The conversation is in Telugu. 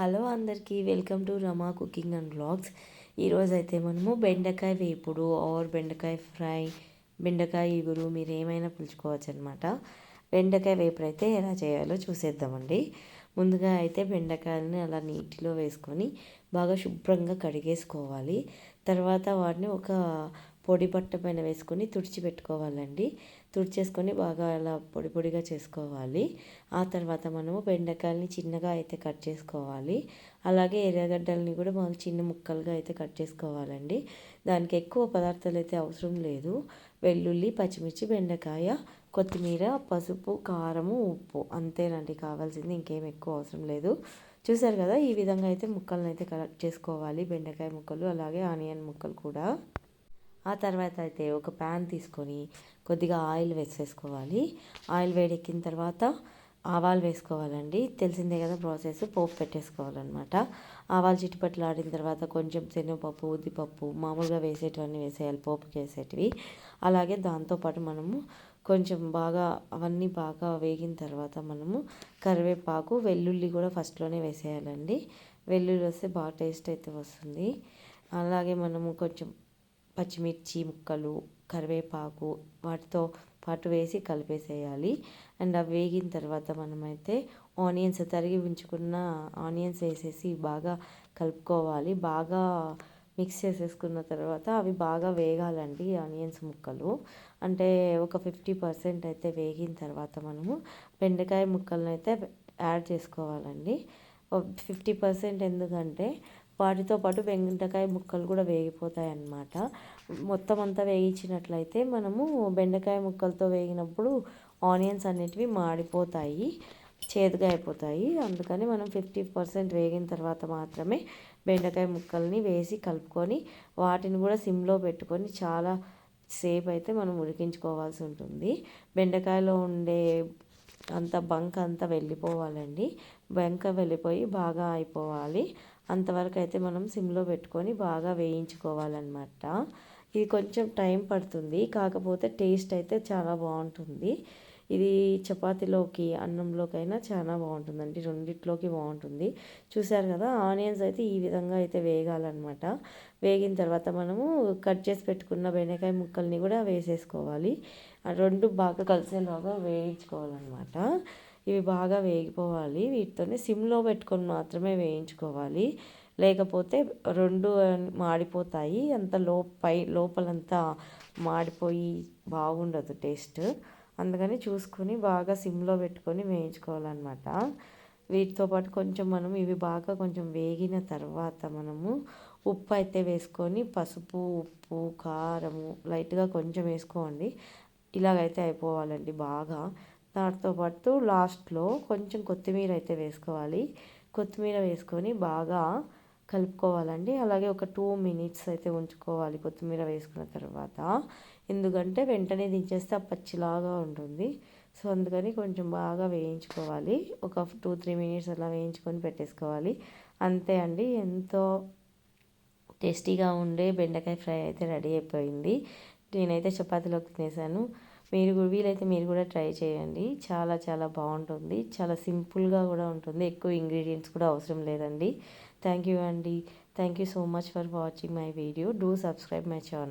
హలో అందరికీ welcome to Rama cooking and blogs ఈరోజు అయితే మనము బెండకాయ వేపుడు ఆర్ బెండకాయ ఫ్రై బెండకాయ ఇగురు మీరు ఏమైనా పిలుచుకోవచ్చు అనమాట బెండకాయ వేపుడు అయితే ఎలా చేయాలో చూసేద్దామండి. ముందుగా అయితే బెండకాయలని అలా నీటిలో వేసుకొని బాగా శుభ్రంగా కడిగేసుకోవాలి. తర్వాత వాటిని ఒక పొడి బట్ట పైన వేసుకొని తుడిచిపెట్టుకోవాలండి. తుడిచేసుకొని బాగా అలా పొడి పొడిగా చేసుకోవాలి. ఆ తర్వాత మనము బెండకాయలని చిన్నగా అయితే కట్ చేసుకోవాలి. అలాగే ఎర్రగడ్డల్ని కూడా మనం చిన్న ముక్కలుగా అయితే కట్ చేసుకోవాలండి. దానికి ఎక్కువ పదార్థాలు అయితే అవసరం లేదు. వెల్లుల్లి పచ్చిమిర్చి బెండకాయ కొత్తిమీర పసుపు కారము ఉప్పు అంతేనండి. కావాల్సింది ఇంకేం ఎక్కువ అవసరం లేదు. చూసారు కదా ఈ విధంగా అయితే ముక్కలను అయితే కలెక్ట్ చేసుకోవాలి. బెండకాయ ముక్కలు అలాగే ఆనియన్ ముక్కలు కూడా. ఆ తర్వాత అయితే ఒక ప్యాన్ తీసుకొని కొద్దిగా ఆయిల్ వేసేసుకోవాలి. ఆయిల్ వేడెక్కిన తర్వాత ఆవాలు వేసుకోవాలండి. తెలిసిందే కదా ప్రాసెస్ పోపు పెట్టేసుకోవాలన్నమాట. ఆవాలు చిట్టుపట్లు ఆడిన తర్వాత కొంచెం శనగపప్పు ఉద్దిపప్పు మామూలుగా వేసేటివన్నీ వేసేయాలి పోపుకి వేసేటివి. అలాగే దాంతోపాటు మనము కొంచెం బాగా అవన్నీ బాగా వేగిన తర్వాత మనము కరివేపాకు వెల్లుల్లి కూడా ఫస్ట్లోనే వేసేయాలండి. వెల్లుల్లి వస్తే బాగా టేస్ట్ అయితే వస్తుంది. అలాగే మనము కొంచెం పచ్చిమిర్చి ముక్కలు కరివేపాకు వాటితో పాటు వేసి కలిపేసేయాలి. అండ్ అవి వేగిన తర్వాత మనమైతే ఆనియన్స్ తరిగి ఉంచుకున్న ఆనియన్స్ వేసేసి బాగా కలుపుకోవాలి. బాగా మిక్స్ చేసేసుకున్న తర్వాత అవి బాగా వేగాలండి ఆనియన్స్ ముక్కలు. అంటే ఒక ఫిఫ్టీ పర్సెంట్ అయితే వేగిన తర్వాత మనము బెండకాయ ముక్కలను అయితే యాడ్ చేసుకోవాలండి. ఫిఫ్టీ పర్సెంట్ ఎందుకంటే వాటితో పాటు బెండకాయ ముక్కలు కూడా వేగిపోతాయి అన్నమాట మొత్తం అంతా వేయించినట్లయితే మనము బెండకాయ ముక్కలతో వేగినప్పుడు ఆనియన్స్ అనేటివి మాడిపోతాయి చేదుగా అయిపోతాయి. అందుకని మనం ఫిఫ్టీ పర్సెంట్ వేగిన తర్వాత మాత్రమే బెండకాయ ముక్కల్ని వేసి కలుపుకొని వాటిని కూడా సిమ్లో పెట్టుకొని చాలా సేపు అయితే మనం ఉడికించుకోవాల్సి ఉంటుంది. బెండకాయలో ఉండే అంత బంక అంతా వెళ్ళిపోవాలండి. బంక వెళ్ళిపోయి బాగా అయిపోవాలి. అంతవరకు అయితే మనం సిమ్లో పెట్టుకొని బాగా వేయించుకోవాలన్నమాట. ఇది కొంచెం టైం పడుతుంది కాకపోతే టేస్ట్ అయితే చాలా బాగుంటుంది. ఇది చపాతీలోకి అన్నంలోకైనా చాలా బాగుంటుందండి రెండిట్లోకి బాగుంటుంది. చూసారు కదా ఆనియన్స్ అయితే ఈ విధంగా అయితే వేగాలన్నమాట. వేగిన తర్వాత మనము కట్ చేసి పెట్టుకున్న బెండకాయ ముక్కల్ని కూడా వేసేసుకోవాలి. రెండు బాగా కలిసేలాగా వేయించుకోవాలన్నమాట. ఇవి బాగా వేగిపోవాలి. వీటితోనే సిమ్లో పెట్టుకొని మాత్రమే వేయించుకోవాలి. లేకపోతే రెండు మాడిపోతాయి. అంత లో పై లోపలంతా మాడిపోయి బాగుండదు టేస్ట్. అందుకని చూసుకొని బాగా సిమ్లో పెట్టుకొని వేయించుకోవాలన్నమాట. వీటితో పాటు కొంచెం మనం ఇవి బాగా కొంచెం వేగిన తర్వాత మనము ఉప్పు అయితే వేసుకొని పసుపు ఉప్పు కారము లైట్గా కొంచెం వేసుకోండి. ఇలాగైతే అయిపోవాలండి బాగా. దాంతో పాటు లాస్ట్లో కొంచెం కొత్తిమీర అయితే వేసుకోవాలి. కొత్తిమీర వేసుకొని బాగా కలుపుకోవాలండి. అలాగే ఒక టూ మినిట్స్ అయితే ఉంచుకోవాలి కొత్తిమీర వేసుకున్న తర్వాత. ఎందుకంటే వెంటనే దించేస్తే ఆ పచ్చిలాగా ఉంటుంది. సో అందుకని కొంచెం బాగా వేయించుకోవాలి. ఒక టూ త్రీ మినిట్స్ అలా వేయించుకొని పెట్టేసుకోవాలి. అంతే అండి. ఎంతో టేస్టీగా ఉండే బెండకాయ ఫ్రై అయితే రెడీ అయిపోయింది. నేనైతే చపాతీలోకి తినేసాను. మీరు వీలైతే మీరు కూడా ట్రై చేయండి. చాలా చాలా బాగుంటుంది. చాలా సింపుల్గా కూడా ఉంటుంది. ఎక్కువ ఇంగ్రీడియంట్స్ కూడా అవసరం లేదండి. థ్యాంక్ యూ అండి. Thank you so much for watching my video. Do subscribe my channel.